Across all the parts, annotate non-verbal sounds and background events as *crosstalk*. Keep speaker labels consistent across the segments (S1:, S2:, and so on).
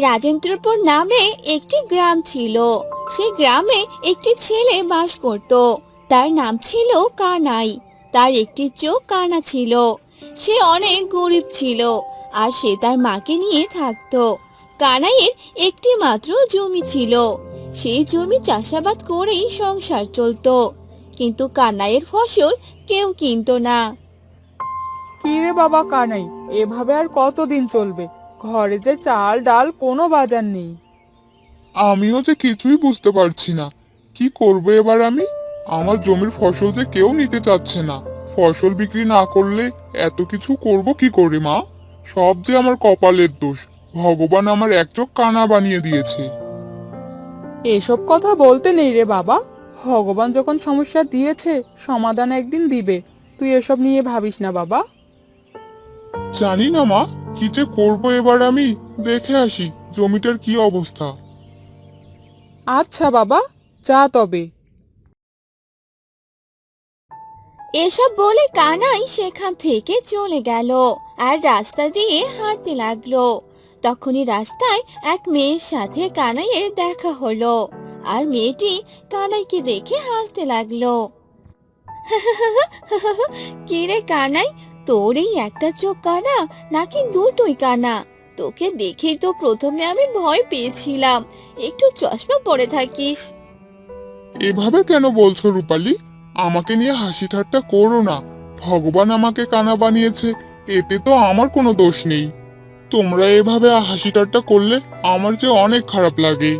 S1: রাজেন্দ্রপুর নামে একটি গ্রাম ছিল। সেই গ্রামে একটি ছেলে বাস করত। তার নাম ছিল কানাই। তার একটি চোখ কানা ছিল। সে অনেক গরিব ছিল আর সে তার মাকে নিয়ে থাকতো। কানাইয়ের একটি মাত্র জমি ছিল। সেই জমি চাষাবাদ করেই সংসার চলতো। কিন্তু কানাইয়ের ফসল কেউ কিনতো না।
S2: কি রে বাবা কানাই, এভাবে আর কতদিন চলবে? ঘরে যে চাল ডাল কোনো বাজার নেই।
S3: আমিও যে কিছুই বুঝতে পারছি না। কি করব এবার আমি? আমার জমির ফসল যে কেউ নিতে চাচ্ছে না। ফসল বিক্রি না করলে এত কিছু করব কি করে মা? সব যে আমার কপালের দোষ। ভগবান আমার এক চোখ কানা বানিয়ে দিয়েছে।
S2: এসব কথা বলতে নেই রে বাবা। ভগবান যখন সমস্যা দিয়েছে সমাধান একদিন দিবে। তুই এসব নিয়ে ভাবিস না বাবা।
S3: জানি না মা। কি যে করব এবার আমি? দেখে আসি জমিটার কি অবস্থা।
S2: আচ্ছা বাবা যা তবে।
S1: এসব বলে কানাই সেখান থেকে চলে গেল আর রাস্তা দিয়ে হাঁটতে লাগল। তখনই রাস্তায় এক মেয়ের সাথে কানাইয়ের দেখা হলো আর মেয়েটি কানাইকে দেখে হাসতে লাগল। *laughs* কি রে কানাই তোর এই একটা চোখ কানা নাকি দুটোই কানা? তোকে দেখেই তো প্রথমে আমি ভয় পেয়েছিলাম। একটু চশমা পরে থাকিস।
S3: এভাবে কেন বলছো রূপালি? আমাকে নিয়ে হাসি ঠাট্টা করো না। ভগবান আমাকে কানা বানিয়েছে এতে তো আমার কোনো দোষ নেই। তোমরা এভাবে হাসি ঠাট্টা করলে আমার যে অনেক খারাপ লাগে।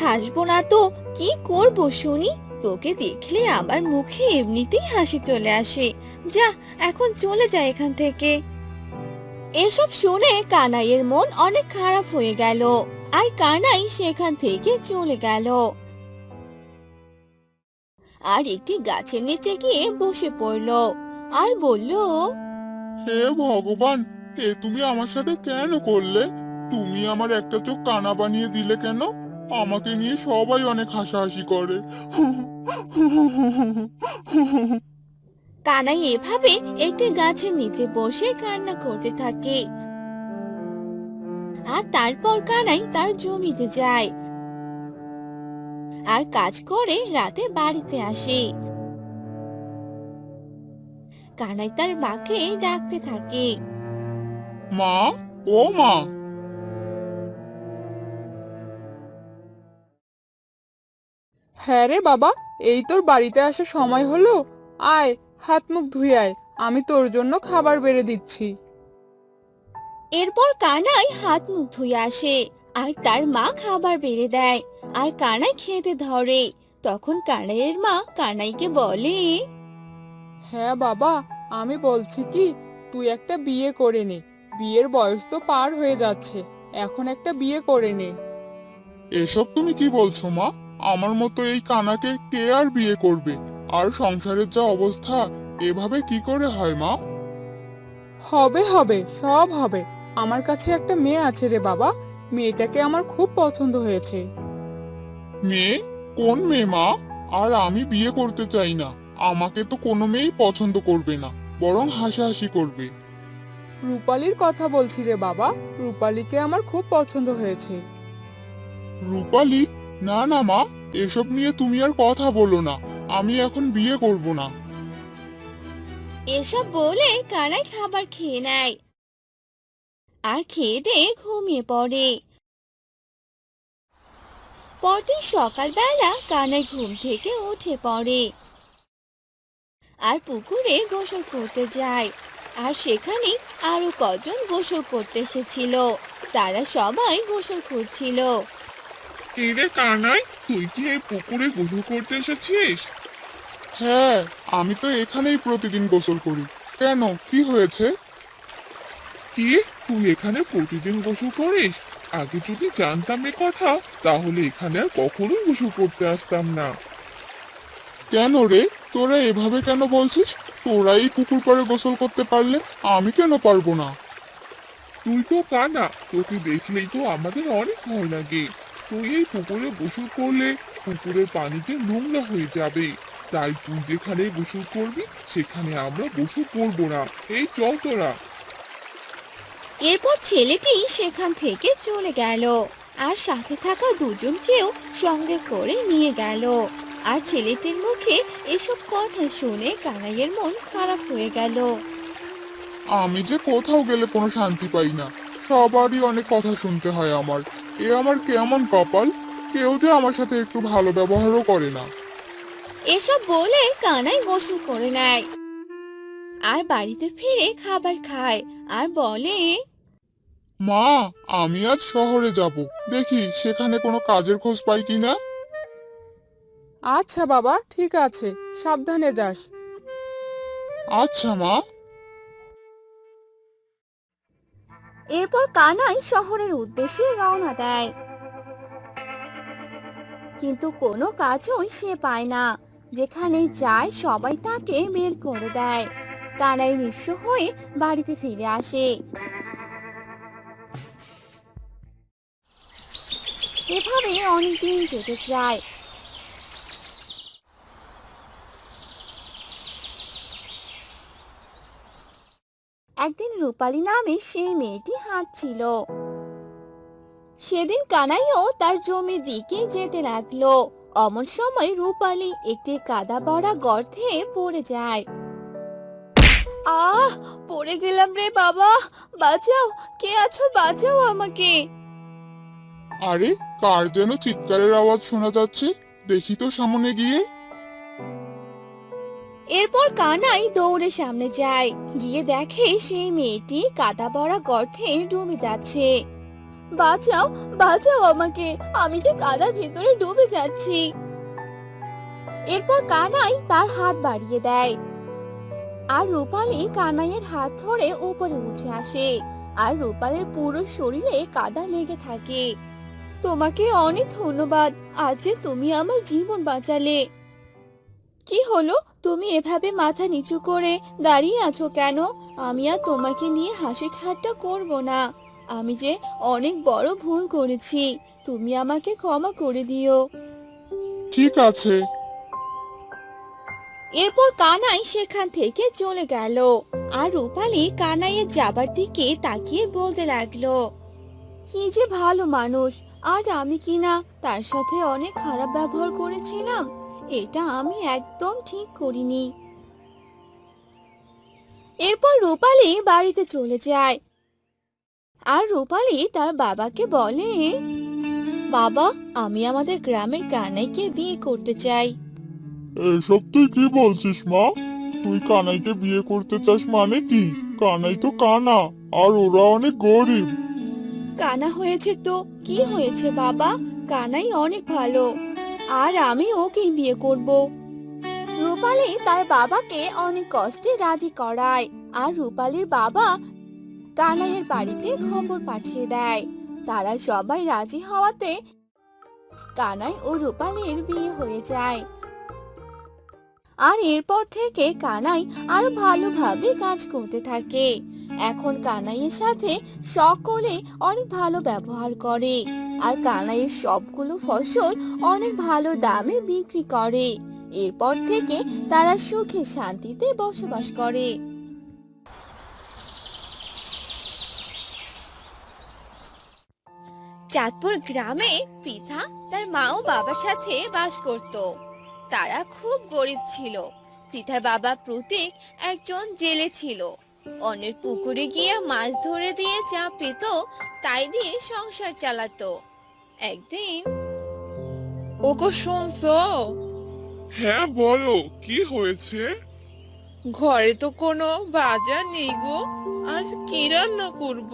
S1: হাসবো না তো কি করব শুনি? তোকে দেখলে আমার মুখে এমনিতেই হাসি চলে আসে। যা, এখন চলে যা এখান থেকে। এসব শুনে কানাইয়ের মন অনেক খারাপ হয়ে গেল আর কানাই সেখান থেকে চলে গেল। আর একটি গাছের নিচে গিয়ে বসে পড়ল আর বলল,
S3: হে ভগবান, এ তুমি আমার সাথে কেন করলে? তুমি আমার একটা চোখ কানা বানিয়ে দিলে কেন? আমাকে নিয়ে সবাই অনেক হাসাহাসি করে।
S1: কানাই এভাবে একটি গাছের নিচে বসে কান্না করতে থাকে। আর তারপর কানাই তার জমিতে যায়। আর কাজ করে রাতে বাড়িতে আসে। কানাই তার মাকে ডাকতে থাকে।
S3: মা, ও মা।
S2: হ্যাঁ রে বাবা, এই তোর বাড়িতে আসার সময় হলো? আয় হাত মুখ ধুয়ে আয় আমি তোর জন্য খাবার বেড়ে দিচ্ছি।
S1: এরপর কানাই হাত মুখ ধুয়ে আসে আর তার মা খাবার বেড়ে দেয় আর কানাই খেতে ধরে। তখন কানাইয়ের মা কানাইকে বলে
S2: হ্যাঁ বাবা আমি বলছি কি তুই একটা বিয়ে করে নে। বিয়ের বয়স তো পার হয়ে যাচ্ছে এখন একটা বিয়ে করে নে।
S3: এসব তুমি কি বলছো মা? আমার মতো এই কানাকে কে আর বিয়ে করবে? আর সংসারের যা অবস্থা এভাবে কি করে হয় মা?
S2: হবে হবে সব হবে। আমার কাছে একটা মেয়ে আছে রে বাবা। মেয়েটাকে আমার খুব পছন্দ হয়েছে।
S3: মেয়ে? কোন মেয়ে মা? আর আমি বিয়ে করতে চাই না। আমাকে তো কোনো মেয়েই পছন্দ করবে না বরং হাসাহাসি করবে।
S2: রূপালির কথা বলছি রে বাবা। রূপালিকে আমার খুব পছন্দ হয়েছে।
S3: রূপালি? না না মা এসব নিয়ে তুমি আর কথা বলো না। আমি এখন বিয়ে করব না।
S1: এসব বলে কানাই খাবার খেয়ে নেয়। আর খেয়ে দিয়ে ঘুমিয়ে পড়ে। পরদিন সকালবেলা কানাই ঘুম থেকে উঠে পড়ে। আর পুকুরে গোসল করতে যায়। আর সেখানে আরও কজন গোসল করতে এসেছিল। তারা সবাই গোসল করছিল।
S3: কানাই তুই কি এই পুকুরে গোসল করতে এসেছিস? হ্যাঁ। আমি তো এখানেই প্রতিদিন গোসল করি। কেন? কি হয়েছে? কি? তুই এখানে প্রতিদিন গোসল করিস? আগে যদি জানতাম এ কথা, তাহলে এখানে আর কখনোই গোসল করতে আসতাম না। কেন রে? তোরা এভাবে কেন বলছিস? তোরাই পুকুর পাড়ে গোসল করতে পারলে আমি কেন পারব না? তুই তো কানা, তোকে দেখলেই তো আমাদের অনেক ভয় লাগে। তুই এই পুকুরে গোসল করলে পুকুরের পানি যে নোংরা হয়ে যাবে। তাই তুই যেখানে গোসল করবি সেখানে আমরা গোসল করব না। এই চল তোরা।
S1: এরপর ছেলেটি সেখান থেকে চলে গেল। আর সাথে থাকা দুজনকেও সঙ্গে করে নিয়ে গেল। আর ছেলেটির মুখে এসব কথা শুনে কানাইয়ের মন খারাপ হয়ে গেল।
S4: আমি যে কোথাও গেলে কোনো শান্তি পাই না। সবারই অনেক কথা শুনতে হয় আমার। এ আমার কেমন কপাল? কেউ যে আমার সাথে একটু ভালো ব্যবহারও করে না।
S1: এসব বলে কানাই গোসল করে নেয়। আর বাড়িতে ফিরে খাবার খায় আর বলে
S4: মা আমি আজ শহরে যাব। দেখি সেখানে কোনো কাজের খোঁজ পাই কিনা?
S5: আচ্ছা বাবা ঠিক আছে সাবধানে যাস।
S4: আচ্ছা মা।
S1: এরপর কানাই শহরের উদ্দেশ্যে রওনা দেয়। কিন্তু কোনো কাজই সে পায় না। যেখানে যায়, সবাই তাকে বের করে দেয়। কানাই নিঃস্ব হয়ে বাড়িতে ফিরে আসে। এভাবে অনেকদিন কেটে যায়। একদিন রূপালী নামে সেই মেয়েটি হাঁটছিল। সেদিন কানাইও তার জমির দিকে যেতে লাগল। অমন সময় রূপালী একটি কাদা ভরা গর্তে পড়ে যায়। আহ পড়ে গেলাম রে বাবা। বাঁচাও কে আছো? বাঁচাও আমাকে।
S4: আরে কার যেন চিৎকারের আওয়াজ শোনা যাচ্ছে? দেখি তো সামনে গিয়ে।
S1: এরপর কানাই দৌড়ে সামনে যায়। গিয়ে দেখে সেই মেয়েটি কাদা ভরা গর্তে ডুবে যাচ্ছে। বাঁচাও বাঁচাও আমাকে। আমি যে কাদার ভেতরে ডুবে যাচ্ছি। এরপর কানাই তার হাত বাড়িয়ে দেয়। আর রূপালী কানাইয়ের হাত ধরে উপরে উঠে আসে। আর রূপালের পুরো শরীরে কাদা লেগে থাকে। তোমাকে অনেক ধন্যবাদ। আজ যে তুমি আমার জীবন বাঁচালে। কি হলো? তুমি এভাবে মাথা নিচু করে দাঁড়িয়ে আছো কেন? আমি আর তোমাকে নিয়ে হাসি ঠাট্টা করব না। আমি যে অনেক বড় ভুল করেছি তুমি আমাকে ক্ষমা করে দিও।
S4: ঠিক আছে।
S1: এরপর কানাই সেখান থেকে চলে গেল আর রূপালী কানাইয়ের যাবার দিকে তাকিয়ে বলতে লাগল কি যে ভালো মানুষ আর আমি কিনা তার সাথে অনেক খারাপ ব্যবহার করেছিলাম এটা আমি একদম ঠিক করিনি। এরপর রূপালী বাড়িতে চলে যায় আর রূপালি তার বাবাকে বলে বাবা আমি আমাদের গ্রামের কানাইকে বিয়ে করতে চাই।
S4: এসব তুই কি বলছিস মা? তুই কানাইকে বিয়ে করতে চাস মানে কি? কানাই তো কানা আর ওরা অনেক গরিব।
S1: কানা হয়েছে তো? কি হয়েছে বাবা? কানাই অনেক ভালো আর আমি ওকে বিয়ে করব। রূপালি তার বাবাকে অনেক কষ্টে রাজি করায় আর রূপালির বাবা কানাইয়ের বাড়িতে খবর পাঠিয়ে দেয়। তারা সবাই রাজি হওয়াতে কানাই ও রূপালীর বিয়ে হয়ে যায়। আর এরপর থেকে কানাই আরও ভালোভাবে কাজ করতে থাকে। এখন কানাইয়ের সাথে সকলে অনেক ভালো ব্যবহার করে। আর কানাইয়ের সবগুলো ফসল অনেক ভালো দামে বিক্রি করে। এরপর থেকে তারা সুখে শান্তিতে বসবাস করে। চাঁদপুর গ্রামে পৃথা তার মা ও বাবার সাথে বাস করত। তারা খুব গরিব ছিল। পৃথার বাবা প্রতীক একজন জেলে ছিল। অন্যের পুকুরে গিয়ে মাছ ধরে দিয়ে যা পেত তাই দিয়ে সংসার চালাতো। একদিন
S5: ওগো শুনছো?
S4: হ্যাঁ বলো কি হয়েছে?
S5: ঘরে তো কোনো বাজার নেই গো। আজ কি রান্না করব?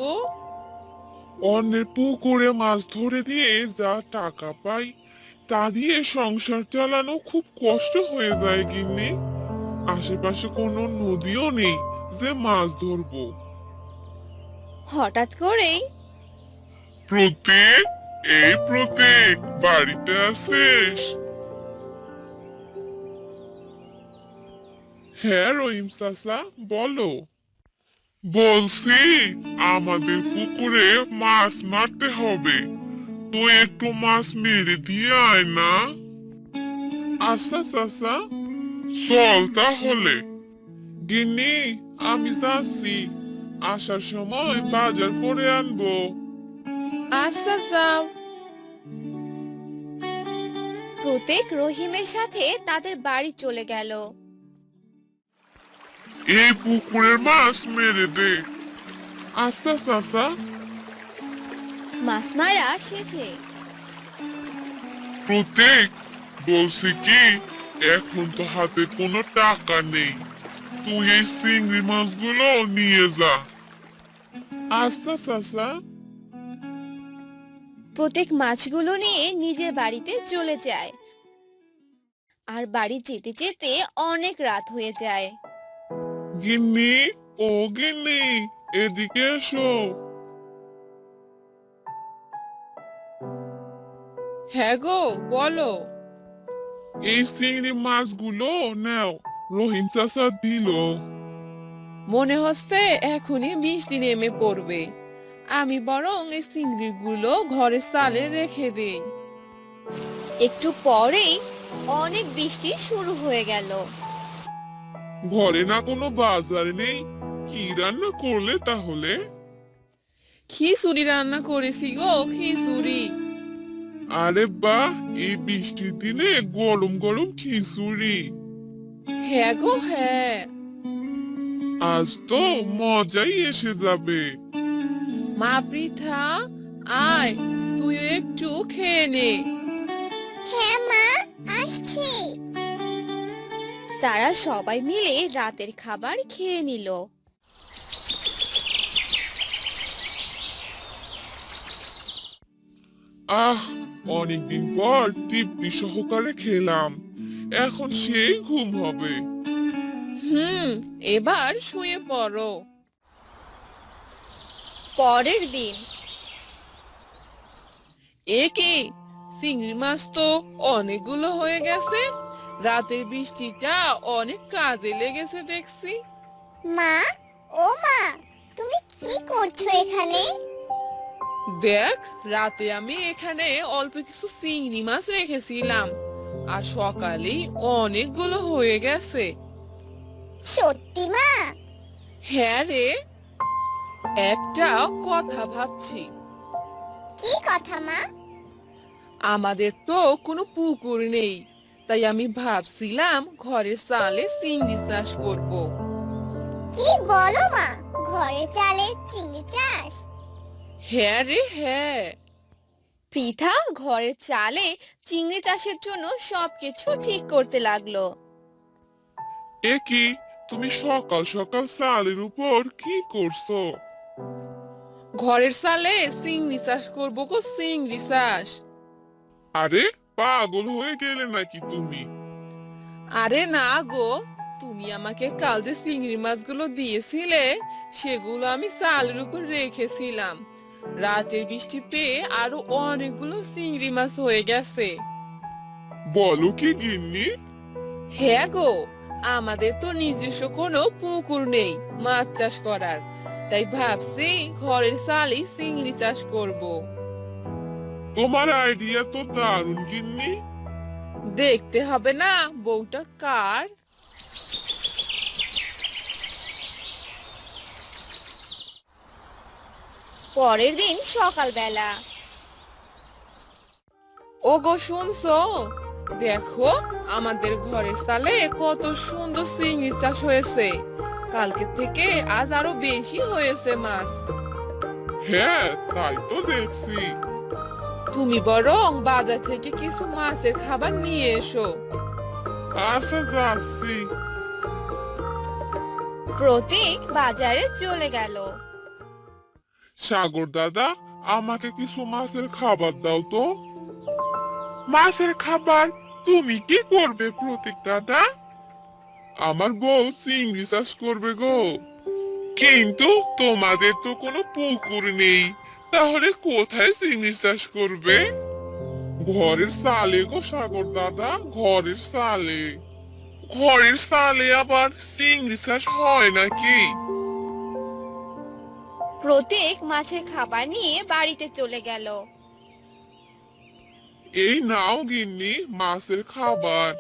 S4: অন্যের পুকুরে মাছ ধরে দিয়ে যা টাকা পাই তা দিয়ে সংসার চালানো খুব কষ্ট হয়ে যায় গিন্নি। আশেপাশে কোনো নদীও নেই যে মাছ ধরবো।
S1: হঠাৎ করেই?
S4: প্রতীক এই প্রতীক বাড়িতে আছিস হ্যাঁ রহিম চাচা বলো। বলছি আমাদের পুকুরে মাছ মারতে হবে। তুই একটু মাছ মেরে দিয়ে আয় না। আচ্ছা চাচা চল তাহলে। গিন্নি, আমি যাচ্ছি। আসার সময় বাজার করে আনব।
S5: আচ্ছা যাও
S1: প্রত্যেক রহিমের সাথে তাদের বাড়ি চলে গেল।
S4: এই পুকুরের মাছ মেরে দে। আচ্ছা চাচা।
S1: মাছ মারা শেষে
S4: প্রত্যেক বলছি কি এখন তো হাতে কোনো টাকা নেই। তুই এই চিংড়ি মাছগুলো নিয়ে যা। আচ্ছা চাচা।
S1: প্রত্যেক মাছগুলো নিয়ে নিজের বাড়িতে চলে যায়। আর বাড়ি যেতে যেতে অনেক রাত হয়ে যায়।
S4: গিন্নি ও গিন্নি এদিকে এসো।
S5: হ্যাঁ গো বলো।
S4: এই চিংড়ি মাছগুলো নাও রহিম চাচা দিল।
S5: মনে হচ্ছে এখনই বৃষ্টি নেমে পড়বে। আমি বরং এই চিংড়িগুলো ঘরের সালে রেখে দেই।
S1: একটু পরেই অনেক বৃষ্টি শুরু হয়ে গেল।
S4: ঘরে না কোনো বাজার নেই। কি রান্না করলে তাহলে?
S5: খিচুড়ি রান্না করেছি গো খিচুড়ি।
S4: আরে বাহ এই বৃষ্টির দিনে গরম গরম খিচুড়ি।
S5: হ্যাঁ গো হ্যাঁ।
S4: আজ তো মজাই এসে যাবে।
S5: মা পৃথা আয় তুই একটু খেয়ে নে।
S1: হ্যাঁ মা আসছি। তারা সবাই মিলে রাতের খাবার খেয়ে নিল।
S4: আহ অনেকদিন পর তৃপ্তি সহকারে খেলাম। এখন সেই ঘুম হবে।
S5: হুম এবার শুয়ে পড়ো।
S1: পরের দিন।
S5: এ কি চিংড়ি মাছ তো অনেকগুলো হয়ে গেছে? রাতের বৃষ্টিটা অনেক কাজে লেগেছে দেখছি।
S6: মা ও মা তুমি কি করছ এখানে?
S5: দেখ রাতে আমি এখানে অল্প কিছু চিংড়ি মাছ রেখেছিলাম আর সকালেই অনেকগুলো হয়ে গেছে।
S6: সত্যি মা?
S5: হ্যাঁ রে একটা কথা ভাবছি।
S6: কি কথা মা?
S5: আমাদের তো কোনো পুকুর নেই তাই আমি ভাবছিলাম ঘরের চালে চিংড়ি চাষ করব।
S6: কি বলো মা ঘরে চালে চিংড়ি চাষ?
S5: হ্যাঁ রে হ্যাঁ।
S1: পৃথা ঘরের চালে চিংড়ি চাষের জন্য সবকিছু ঠিক করতে লাগল।
S4: এ কি? তুমি সকাল সকাল চালের উপর কি করছ?
S5: ঘরের চালে চিংড়ি চাষ করব গো চিংড়ি চাষ।
S4: আরে পাগল হয়ে গেলে নাকি তুমি?
S5: আরে না গো তুমি আমাকে কাল যে চিংড়ি মাছগুলো দিয়েছিলে সেগুলো আমি চালের উপর রেখেছিলাম। রাতের বৃষ্টি পেয়ে আরও অনেকগুলো চিংড়ি মাছ হয়ে গেছে।
S4: বলো কি গিন্নি?
S5: হ্যাঁ গো আমাদের তো নিজস্ব কোনো পুকুর নেই মাছ চাষ করার। তাই ভাবছি ঘরের চালেই চিংড়ি চাষ করব।
S4: তোমার আইডিয়া তো দারুণ গিন্নি।
S5: দেখতে হবে না বউটা কার?
S1: পরের দিন সকালবেলা।
S5: ওগো শুনছো? দেখো আমাদের ঘরের সালে কত সুন্দর চিংড়ি চাষ হয়েছে। কালকে থেকে আজ আরও বেশি হয়েছে মাছ।
S4: হ্যাঁ তাই তো দেখছি।
S5: তুমি বরং বাজার থেকে কিছু মাছের খাবার নিয়ে এসো।
S4: আচ্ছা যাচ্ছি।
S1: প্রতীক বাজারে চলে গেল।
S4: সাগর দাদা আমাকে কিছু মাছের খাবার দাও তো। মাছের খাবার তুমি কি করবে প্রতীক দাদা? আমার বউ চিংড়ি চাষ করবে গো। কিন্তু তোমাদের তো কোনো পুকুর নেই। তাহলে কোথায় চিংড়ি চাষ করবে? ঘরের সালে গো সাগর দাদা ঘরের সালে। ঘরের সালে আবার চিংড়ি চাষ হয় নাকি?
S1: প্রতীক মাছের খাবার নিয়ে বাড়িতে চলে গেল।
S4: এই নাও গিন্নি মাছের খাবার।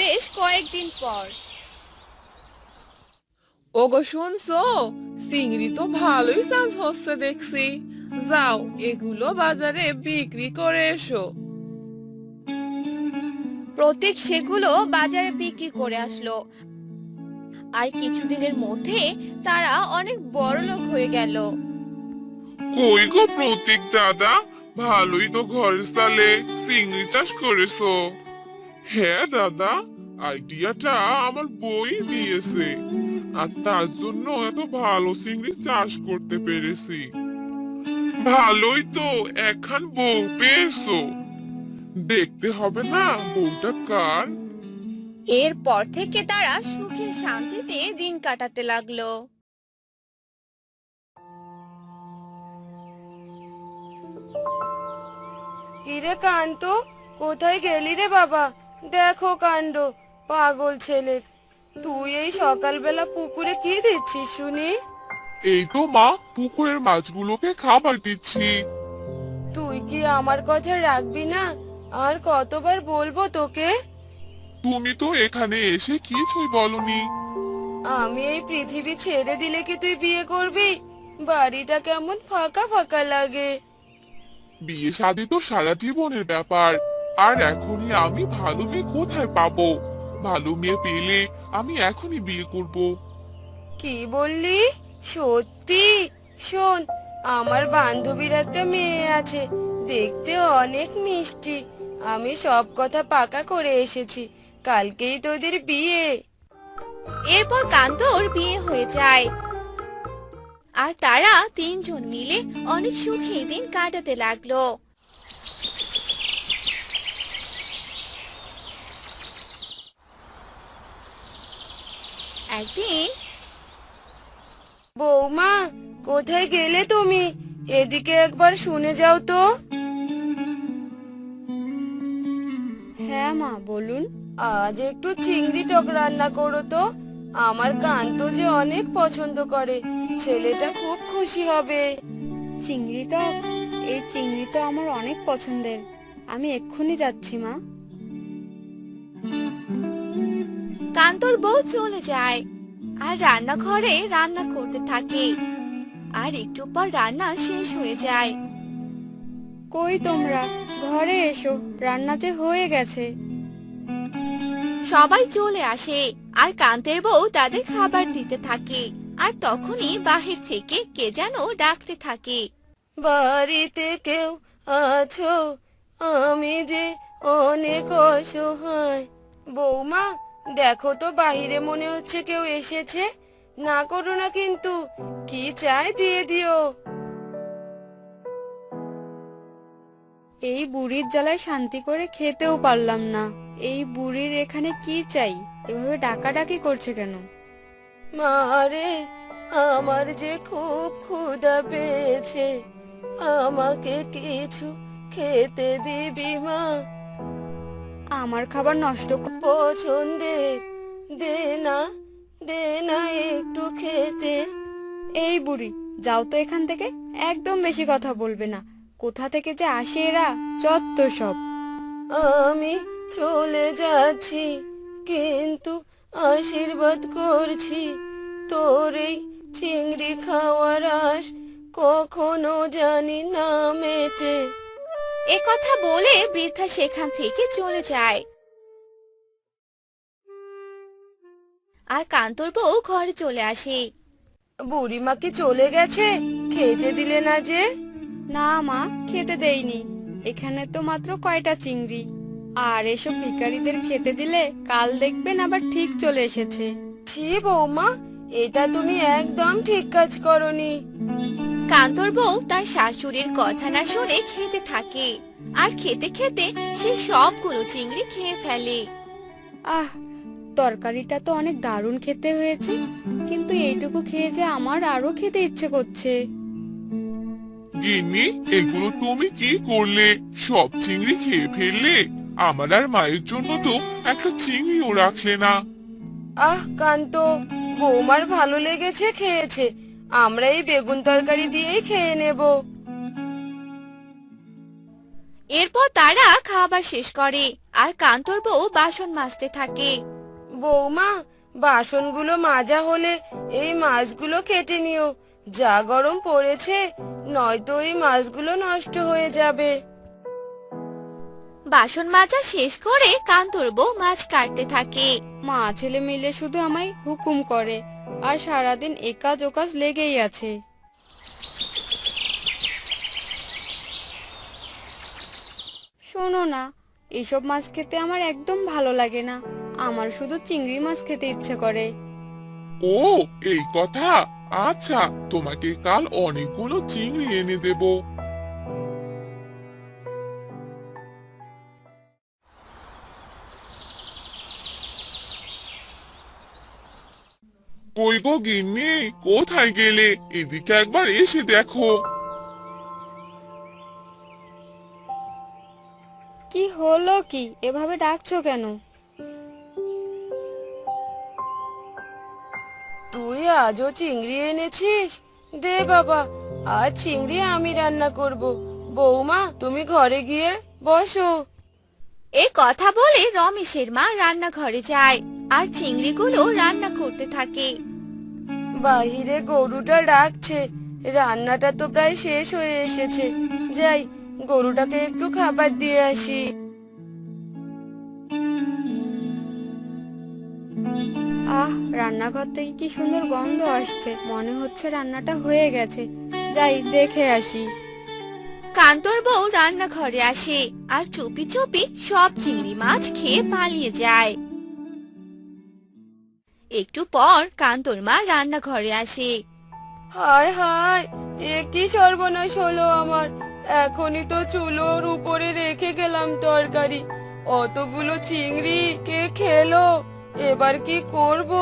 S1: বেশ কয়েকদিন পর।
S5: ওগো শুনছো? চিংড়ি তো ভালোই চাষ হচ্ছে দেখছি। যাও এগুলো বাজারে বিক্রি করে এসো।
S1: প্রতীক সেগুলো বাজারে বিক্রি করে আসলো। আর কিছুদিনের মধ্যে তারা অনেক বড় লোক হয়ে গেল।
S4: কই গো প্রতীক দাদা? ভালোই তো ঘরের সালে চিংড়ি চাষ করেছ। হ্যাঁ দাদা আইডিয়াটা আমার বই দিয়েছে। আর তার জন্য এত ভালো চিংড়ি চাষ করতে পেরেছি। ভালোই তো এখন বউ পেয়েছ। দেখতে হবে না বউটা কার।
S1: এরপর থেকে তারা সুখে শান্তিতে দিন কাটাতে লাগল।
S7: কিরে কান্ত কোথায় গেলি রে বাবা? দেখো কাণ্ড পাগল ছেলের। তুই এই সকালবেলা পুকুরে কি দিচ্ছিস শুনি?
S4: এই তো মা পুকুরের মাছগুলোকে খাবার দিচ্ছি।
S7: তুই কি আমার কথা রাখবি না? আর কতবার বলব তোকে?
S4: তুমি তো এখানে এসে কিছুই বলনি।
S7: আমি এই পৃথিবী ছেড়ে দিলে কি তুই বিয়ে করবি? বাড়িটা কেমন ফাঁকা ফাঁকা লাগে।
S4: বিয়ে শাদী তো সারা জীবনের ব্যাপার। আর এখনই আমি ভালো মেয়ে কোথায় পাবো? ভালো মেয়ে পেলে আমি এখনই বিয়ে করব।
S7: কি বললি? সত্যি? শোন আমার বান্ধবীর একটা মেয়ে আছে দেখতে অনেক মিষ্টি। আমি সব কথা পাকা করে এসেছি কালকেই তোদের বিয়ে।
S1: এরপর কান্তর বিয়ে হয়ে যায়। আর তারা তিনজন মিলে অনেক সুখে দিন কাটাতে লাগল। একদিন
S7: বৌমা কোথায় গেলে তুমি? এদিকে একবার শুনে যাও তো। হ্যাঁ মা বলুন। আজ একটু চিংড়ি টক রান্না করো তো। আমার কান্ত যে অনেক পছন্দ করে। ছেলেটা খুব খুশি হবে।
S8: চিংড়ি টক? এই চিংড়ি তো আমার অনেক পছন্দের। আমি এক্ষুনি যাচ্ছি মা।
S1: কান্তর বউ চলে যায়। আর রান্নাঘরে রান্না করতে থাকে। আর একটু পর রান্না শেষ হয়ে যায়।
S8: কই তোমরা? ঘরে এসো রান্না যে হয়ে গেছে।
S1: সবাই চলে আসে। আর কান্তের বউ তাদের খাবার দিতে থাকে। আর তখনই বাহির থেকে কে যেন ডাকতে থাকে।
S7: বাড়িতে কেউ আছো? আমি যে অনেক অসহায়। বৌমা দেখো তো বাহিরে মনে হচ্ছে কেউ এসেছে। না করো না কিন্তু, কি চাই দিয়ে দিও।
S8: এই বুড়ির জ্বালায় শান্তি করে খেতেও পারলাম না। এই বুড়ির এখানে কি চাই? এভাবে ডাকাডাকি করছে কেন?
S7: মারে আমার যে খুব ক্ষুধা পেয়েছে। আমাকে কিছু খেতে দিবি মা?
S8: আমার খাবার নষ্ট
S7: পছন্দের দে না দে না একটু খেতে।
S8: এই বুড়ি, যাও তো এখান থেকে, একদম বেশি কথা বলবে না। কোথা থেকে যে আসে এরা, যত সব।
S7: আমি চলে যাচ্ছি, কিন্তু আশীর্বাদ করছি। তোর এই চিংড়ি খাওয়ার আশ কখনো জানি না মেটে।
S1: এ কথা বলে বৃদ্ধা সেখান থেকে চলে যায়। আর কান্তর বউ ঘরে চলে আসে।
S7: বুড়িমা কি চলে গেছে? খেতে দিলে না যে?
S8: না মা খেতে দেইনি। এখানে তো মাত্র কয়টা চিংড়ি। আর এসব ভিখারিদের খেতে দিলে কাল দেখবেন আবার ঠিক চলে এসেছে।
S7: ছি বৌমা এটা তুমি একদম ঠিক কাজ করনি।
S1: কান্তর বউ তার শাশুড়ির কথা না শুনে খেতে থাকে। আর খেতে খেতে সে সবগুলো চিংড়ি খেয়ে ফেলে।
S8: আহ তরকারিটা তো অনেক দারুণ খেতে হয়েছে কিন্তু এইটুকু খেয়ে যে আমার আরও খেতে ইচ্ছে করছে।
S4: গিন্নি এগুলো তুমি কি করলে? সব চিংড়ি খেয়ে ফেললে আমার আর মায়ের জন্য তো একটা চিংড়িও রাখলে না।
S7: আহ কান্ত বৌমার ভালো লেগেছে খেয়েছে আমরা এই বেগুন তরকারি দিয়েই খেয়ে নেব।
S1: এরপর তারা খাবার শেষ করে আর কান্তর বউ বাসন মাজতে থাকে।
S7: বৌমা বাসনগুলো মাজা হলে এই মাছগুলো কেটে নিও। যা গরম পড়েছে নয়তো এই মাছগুলো নষ্ট হয়ে যাবে।
S1: বাসন মাজা শেষ করে কান্তর বউ মাছ কাটতে থাকে।
S8: মা ছেলে মিলে শুধু আমায় হুকুম করে আর সারাদিন একাজ ওকাজ লেগেই আছে। শোনো না, এসব মাছ খেতে আমার একদম ভালো লাগে না। আমার শুধু চিংড়ি মাছ খেতে ইচ্ছে করে।
S4: ও, এই কথা? আচ্ছা তোমাকে কাল অনেকগুলো চিংড়ি এনে দেব। কই গো গিন্নি কোথায় গেলে? এদিকে একবার এসে দেখো।
S8: কি হলো কি? এভাবে ডাকছো কেন?
S7: তুই আজও চিংড়ি এনেছিস? দে বাবা আজ চিংড়ি আমি রান্না করব। বৌমা তুমি ঘরে গিয়ে বসো।
S1: এ কথা বলে রমেশের মা রান্নাঘরে যায়। আর চিংড়িগুলো রান্না করতে থাকে।
S7: বাহিরে গরুটা ডাকছে। রান্নাটা তো প্রায় শেষ হয়ে এসেছে। যাই গরুটাকে একটু খাবার দিয়ে আসি।
S8: আহ রান্নাঘর থেকে কি সুন্দর গন্ধ আসছে। মনে হচ্ছে রান্নাটা হয়ে গেছে। যাই দেখে আসি।
S1: কান্তর বউ রান্নাঘরে আসে আর চুপি চুপি সব চিংড়ি মাছ খেয়ে পালিয়ে যায়। একটু পর কান্তর মা রান্নাঘরে আসে।
S7: হায় হায় এ কি সর্বনাশ হলো আমার। এখনই তো চুলোর উপরে রেখে গেলাম তরকারি। অতগুলো চিংড়ি কে খেলো? এবার কি করব?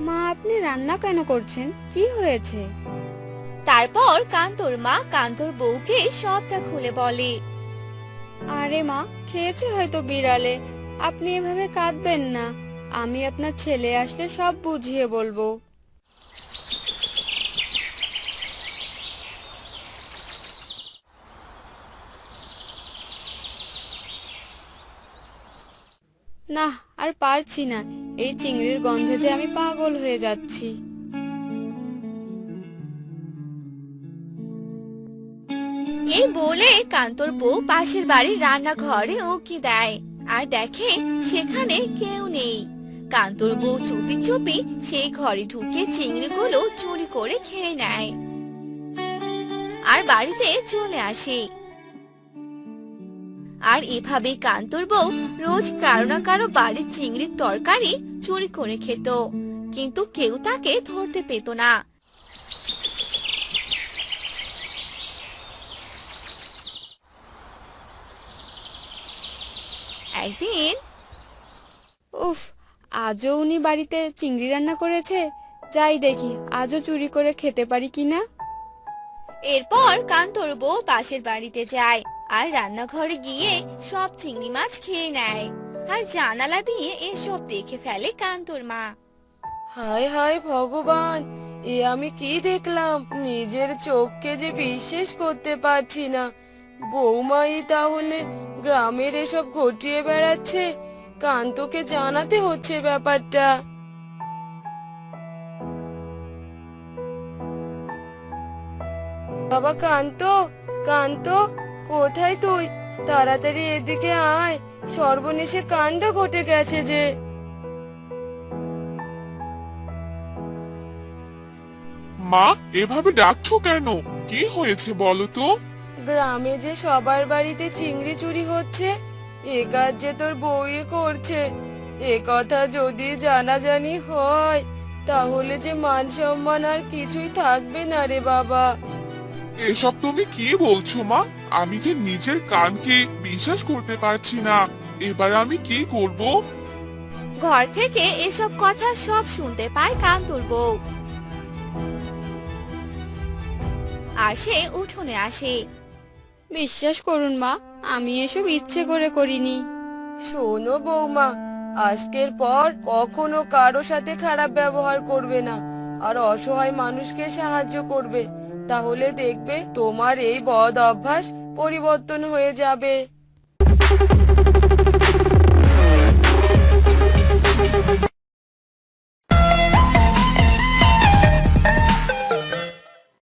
S8: মা আপনি রান্না কেন করছেন? কি হয়েছে?
S1: তারপর কান্তর মা কান্তর বউকে সবটা খুলে বলে।
S8: আরে মা, খেয়েছে হয়তো বিড়ালে। আপনি এভাবে কাঁদবেন না। আমি আপনার ছেলে আসলে সব বুঝিয়ে বলব। না আর পারছি না। এই চিংড়ির গন্ধে যে আমি পাগল হয়ে যাচ্ছি।
S1: এই বলে কান্তর বউ পাশের বাড়ির রান্নাঘরে উকি দেয়। আর দেখে সেখানে কেউ নেই। কান্তর বউ চুপি চুপি সেই ঘরে ঢুকে চিংড়িগুলো চুরি করে খেয়ে নেয়। আর বাড়িতে চলে আসে। আর এভাবে কান্তর বউ রোজ কারও না কারও বাড়ির চিংড়ির তরকারি চুরি করে খেত। কিন্তু কেউ তাকে ধরতে পেত না। একদিন,
S8: উফ, আজও উনি বাড়িতে চিংড়ি রান্না করেছে? যাই দেখি, আজও চুরি করে খেতে পারি কিনা
S1: এরপর কান্তর বউ পাশের বাড়িতে যায় আর রান্নাঘরে গিয়ে সব চিংড়ি মাছ খেয়ে নেয়। আর জানালা দিয়ে এসব দেখে ফেলে কান্তর মা।
S7: হায় হায় ভগবান, এ আমি কি দেখলাম? নিজের চোখকে যে বিশ্বাস করতে পারছি না। বৌমাই তাহলে গ্রামের এসব ঘটিয়ে বেড়াচ্ছে। কান্তকে জানাতে হচ্ছে ব্যাপারটা। বাবা কান্ত কান্ত, কোথায় তুই? তাড়াতাড়ি এদিকে আয়। সর্বনেশে কাণ্ড ঘটে গেছে যে।
S4: মা, এভাবে ডাকছো কেন? কি হয়েছে বলো তো?
S7: গ্রামে যে সবার বাড়িতে চিংড়ি চুরি হচ্ছে এ কাজ যে তোর বউই করছে। এ কথা যদি জানাজানি হয় তাহলে যে মান সম্মান আর কিছুই থাকবে না রে বাবা।
S4: এসব তুমি কি বলছো মা? আমি যে নিজের কানকে বিশ্বাস করতে পারছি না। এবার আমি কি করব?
S1: ঘর থেকে এসব কথা সব শুনতে পায় কান্তর বউ। আর সে উঠোনে আসে।
S8: বিশ্বাস করুন মা, আমি এসব ইচ্ছে করে করিনি।
S7: শোনো বৌমা, আজকের পর কখনো কারও সাথে খারাপ ব্যবহার করবে না, আর অসহায় মানুষকে সাহায্য করবে। তাহলে দেখবে তোমার এই বদ অভ্যাস পরিবর্তন হয়ে যাবে।